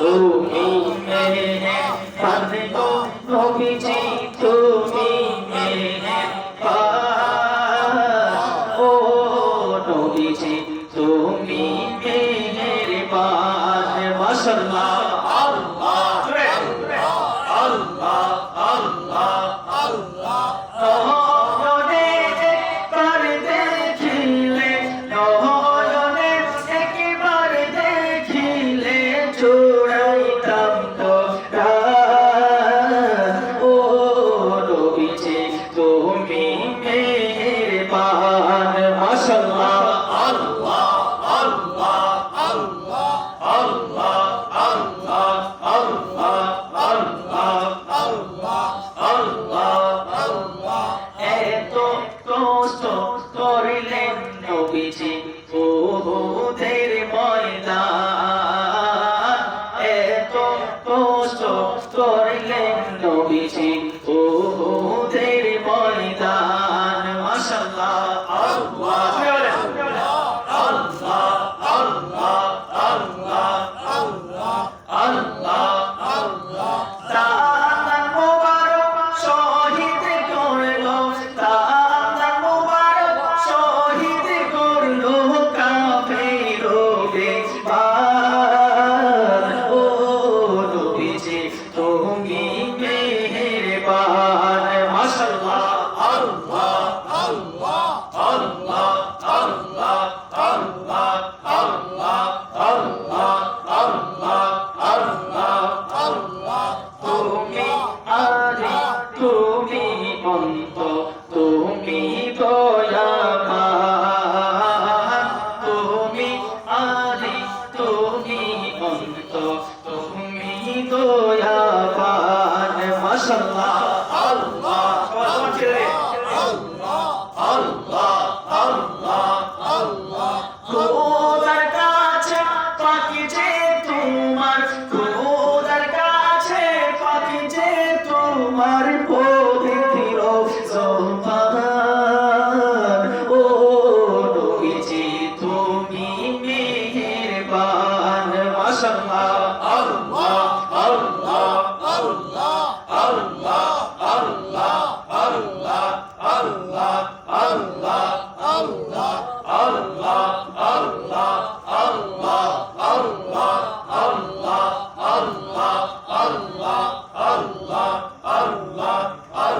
তুমি মেরে পাবে তো নবীজি তুমি মেরে ও নবীজি তুমি মেরে পাশ মশলা আল্লাহ আল্লাহ আল্লাহ উহুদের ময়দান এত কষ্ট করলেন নবীজি উহুদের ময়দান তোমার তোমার কাছে পাখি যে তোমার।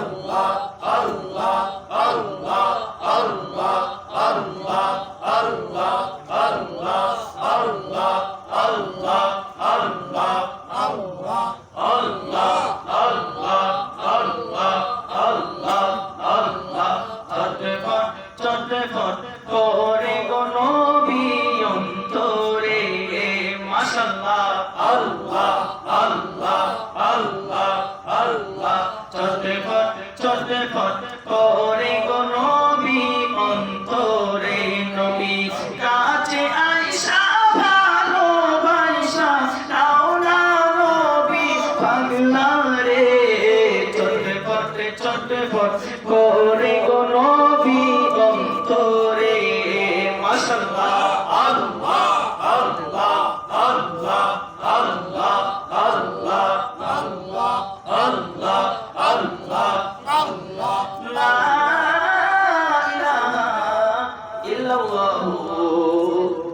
আল্লাহ আল্লাহ আল্লাহ আল্লাহ আল্লাহ আল্লাহ আল্লাহ আল্লাহ আল্লাহ আল্লাহ আল্লাহ আল্লাহ আল্লাহ আল্লাহ আল্লাহ আল্লাহ চটে ফট চটে ফট কহ বাংলা রে চটে পটে চটে পট করে গো নবী অন্তরে মাশাআল্লাহ আল্লাহ আল্লাহ আল্লাহ আল্লাহ আল্লাহ আল্লাহ আল্লাহ আল্লাহ আল্লাহ লা ইলাহা ইল্লাল্লাহ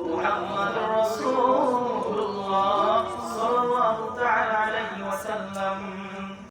মুহাম্মাদুর রাসূল um